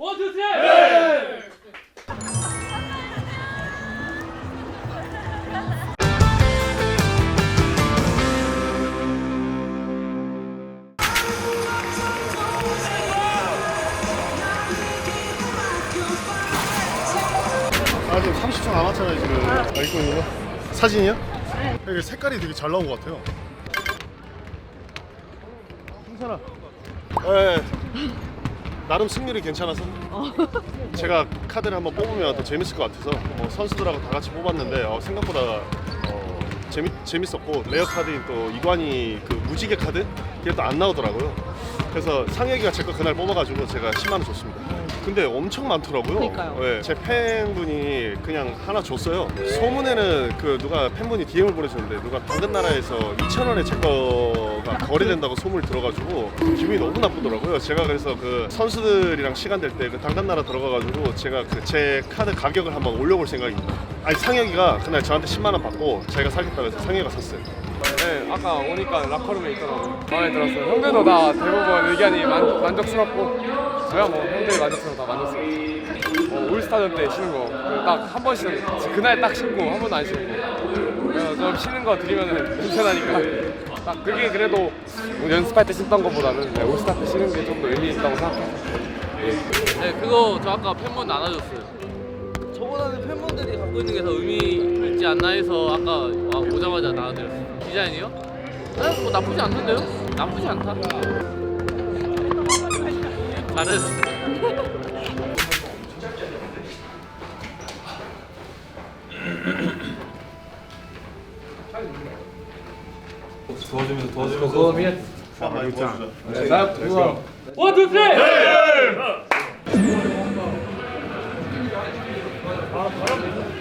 원투 쓰리 아 지금 30초 남았잖아요 지금. 아, 이거 이거 사진이요? 이게 색깔이 되게 잘 나온 것 같아요. 승산아. 네 나름 승률이 괜찮아서 제가 카드를 한번 뽑으면 더 재밌을 것 같아서 어, 선수들하고 다 같이 뽑았는데 어, 생각보다 어, 재밌, 재밌었고 레어 카드인 또 이관희 그 무지개 카드? 그게 또 안 나오더라고요. 그래서 상혁이가 제 거 그날 뽑아가지고 제가 10만 원 줬습니다. 근데 엄청 많더라고요. 그러니까요. 네, 제 팬분이 그냥 하나 줬어요. 소문에는 그 누가 팬분이 DM을 보내줬는데 누가 당근나라에서 2천 원에 제거 가 거래된다고 소문을 들어가지고 기분이 너무 나쁘더라고요. 제가 그래서 그 선수들이랑 시간 될 때 그 당근나라 들어가가지고 제가 그 제 카드 가격을 한번 올려볼 생각입니다 아니 상혁이가 그날 저한테 10만 원 받고 자기가 사겠다고 해서 상혁이가 샀어요. 네, 아까 오니까 락커룸에 있더라고. 마음에 들었어요. 형들도 다 대부분 의견이 만, 만족스럽고 저야 뭐 형들이 만족스러워 다 만족스럽고. 어, 올스타전 때 쉬는 거딱 한 번씩은 그날 딱 신고 한 번도 안 신고. 그래서 좀 쉬는 거 드리면 나니까 딱 그게 그래도 뭐 연습할 때 신던 것보다는 네, 올스타 때 쉬는 게좀 더 의미 있다고 생각해요. 네 그거 저 아까 팬분 나눠줬어요 저보다는 팬분들이 갖고 있는 게 더 의미 있지 않나 해서 아까 와- 오자마자 나눠드렸어요 디자인이요? 네, 뭐 나쁘지 않던데요? 나쁘지 않다 잘했어 Full of you? Somebody Let's. One, two, three. Hey! hey!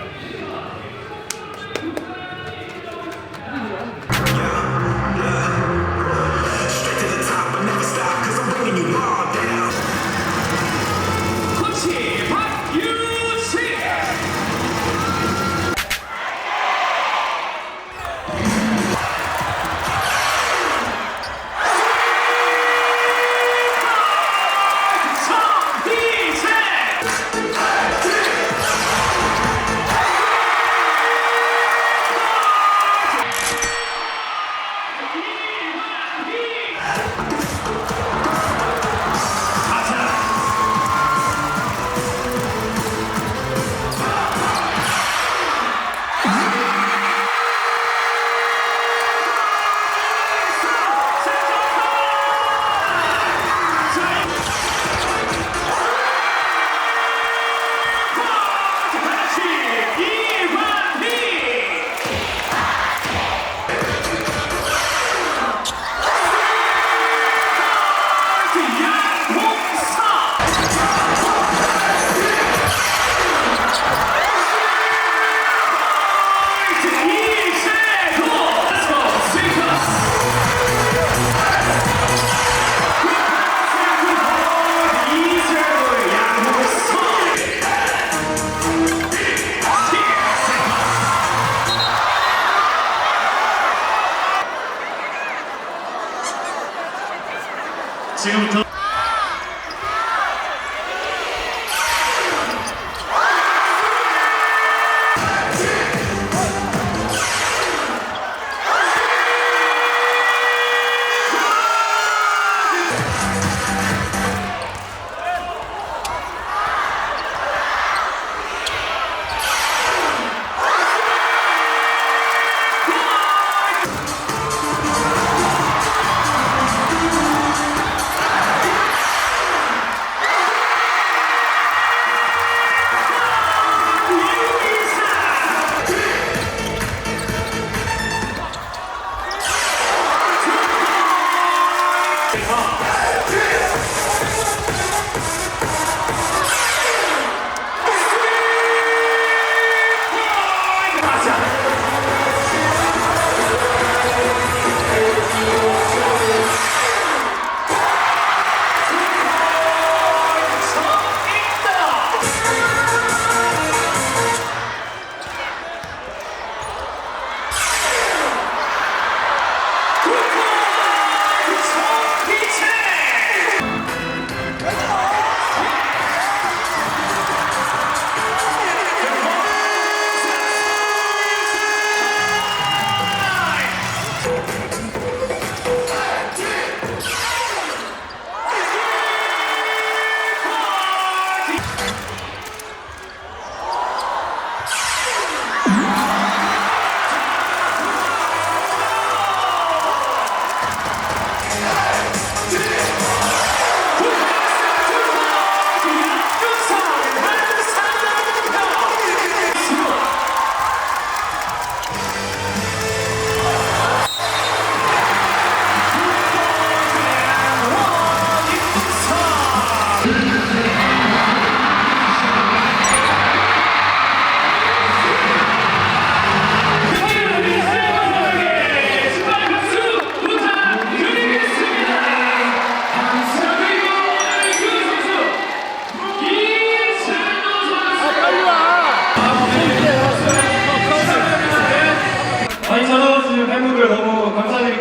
아.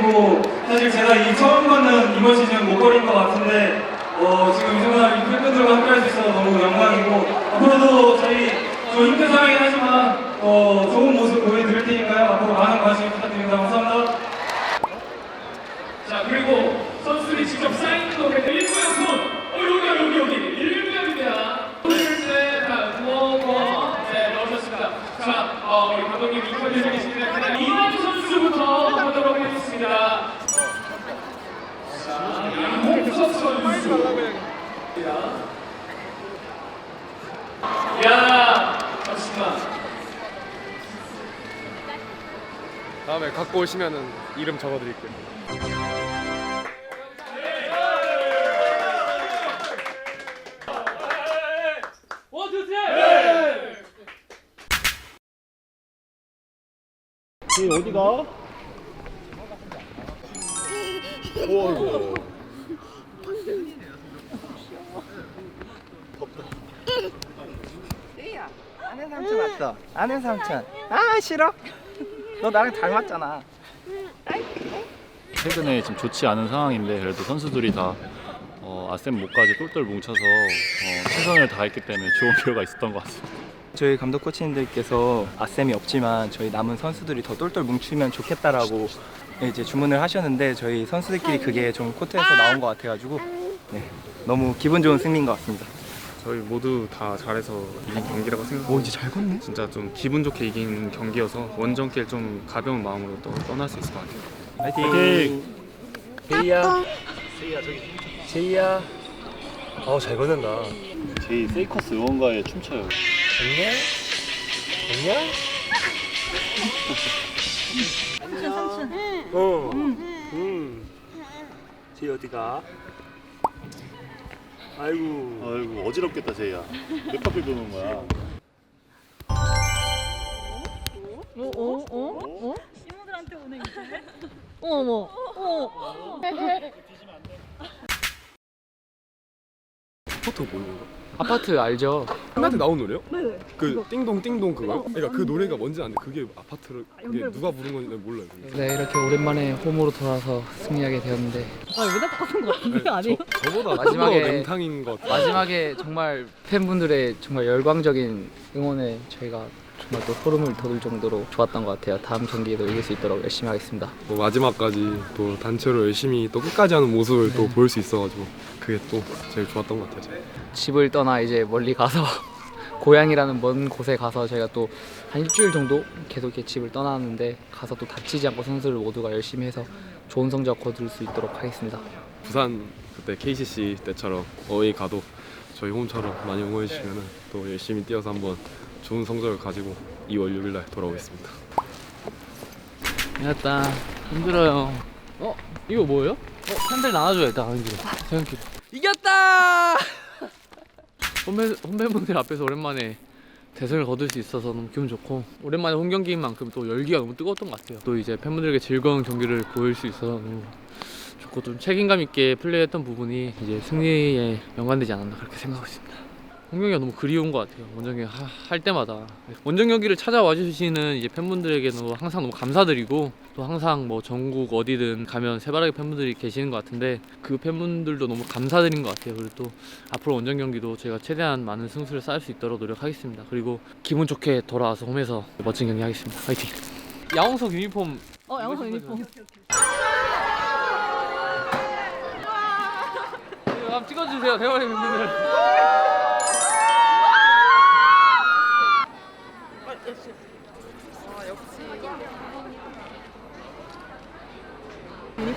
그리고 사실 제가 이 처음 받는 이번 시즌 목걸이인 것 같은데 어, 지금 이 순간 이 팬분들과 함께 할 수 있어서 너무 영광이고 앞으로도 저희 좀 힘든 상황이긴 하지만 어, 좋은 모습 보여드릴 테니까요. 앞으로 많은 관심 부탁드립니다. 감사합니다. 자 그리고 선수들이 직접 사인도 했는데 일구형 손! 어 여기야 여기 여기 일구형입니다 둘셋 뭐뭐 네 넣으셨습니다 자 어, 우리 감독님 인터뷰 중이십니다 이만 선수부터 보도록 하겠습니다 자 양홍석 선수 야 잠시만 다음에 갖고 오시면은 이름 적어드릴게요. 쟤 어디가? 오. 야 아는 삼촌 왔어. 아는 삼촌. 아 싫어? 너 나랑 닮았잖아. 최근에 지금 좋지 않은 상황인데 그래도 선수들이 다 어, 아셈 목까지 똘똘 뭉쳐서 어, 최선을 다했기 때문에 좋은 결과가 있었던 것 같습니다. 저희 감독 코치님들께서 아쌤이 없지만 저희 남은 선수들이 더 똘똘 뭉치면 좋겠다라고 이제 주문을 하셨는데 저희 선수들끼리 그게 좀 코트에서 나온 것 같아가지고 네, 너무 기분 좋은 승리인 것 같습니다. 저희 모두 다 잘해서 이긴 경기라고 생각하고 오 이제 잘 걷네 진짜 좀 기분 좋게 이긴 경기여서 원정길 좀 가벼운 마음으로 또 떠날 수 있을 것 같아요 화이팅! 제이야. 제이야. 어, 잘 걷는다. 제이 세이커스 응원가에 춤춰요. 어. 음. 제이 어디가? 아이고. 아이고 어지럽겠다 제이야. 몇 바퀴 도는 거야? 어? 어? 어? 어? 친구들한테 오는 이제? 어머, 어. 포토 뭐는 거? 아파트 알죠? 한테 나온 노래요? 네. 그 띵동 띵동 그거요? 어, 그러니까 그 노래가 뭔지 아는데 그게 아파트를 그게 누가 부른 건지 난 몰라요. 네 이렇게 오랜만에 홈으로 돌아서 승리하게 되었는데 아, 맨날 똑같은 거 같은데 아니에요? 저, 저보다 마지막에- 마지막에 냉탕인 것 같아요. 마지막에 정말 팬분들의 정말 열광적인 응원에 저희가 정말 또 소름을 돋을 정도로 좋았던 것 같아요. 다음 경기에도 이길 수 있도록 열심히 하겠습니다. 뭐 마지막까지 또 단체로 열심히 또 끝까지 하는 모습을 네. 또볼 수 있어가지고 그게 또 제일 좋았던 것 같아요. 제가. 집을 떠나 이제 멀리 가서 고향이라는 먼 곳에 가서 저희가 또 한 일주일 정도 계속 이렇게 집을 떠나는데 가서 또 다치지 않고 선수들 모두가 열심히 해서 좋은 성적 거둘 수 있도록 하겠습니다. 부산 그때 KCC 때처럼 어웨이 가도 저희 홈처럼 많이 응원해 주시면 또 열심히 뛰어서 한번 좋은 성적을 가지고 2월 6일 날 돌아오겠습니다. 미안다 힘들어요. 어 이거 뭐예요? 어 팬들 나눠줘야겠다 힘들어. 생각해. 이겼다. 선배 선배분들 앞에서 오랜만에 대승을 거둘 수 있어서 너무 기분 좋고 오랜만에 홈 경기인 만큼 또 열기가 너무 뜨거웠던 것 같아요. 또 이제 팬분들에게 즐거운 경기를 보일 수 있어서 너무 좋고 좀 책임감 있게 플레이했던 부분이 이제 승리에 연관되지 않았나 그렇게 생각하고 있습니다. 홈 경기가 너무 그리운 것 같아요. 원정 경기 하- 할 때마다 원정 경기를 찾아와 주시는 이제 팬분들에게 도 항상 너무 감사드리고 또 항상 뭐 전국 어디든 가면 새바라기 팬분들이 계시는 것 같은데 그 팬분들도 너무 감사드린 것 같아요. 그리고 또 앞으로 원정 경기도 제가 최대한 많은 승수를 쌓을 수 있도록 노력하겠습니다. 그리고 기분 좋게 돌아와서 홈에서 멋진 경기 하겠습니다. 파이팅! 야홍석 유니폼 어, 양호성 유니폼. 한번 찍어주세요, 대화리 팬분들.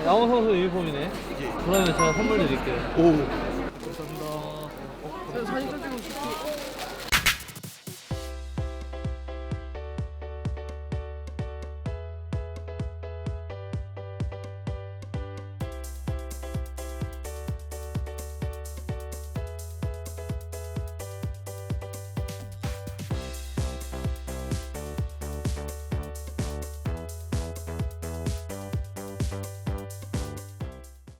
양호 제가 선물 드릴게요. 오.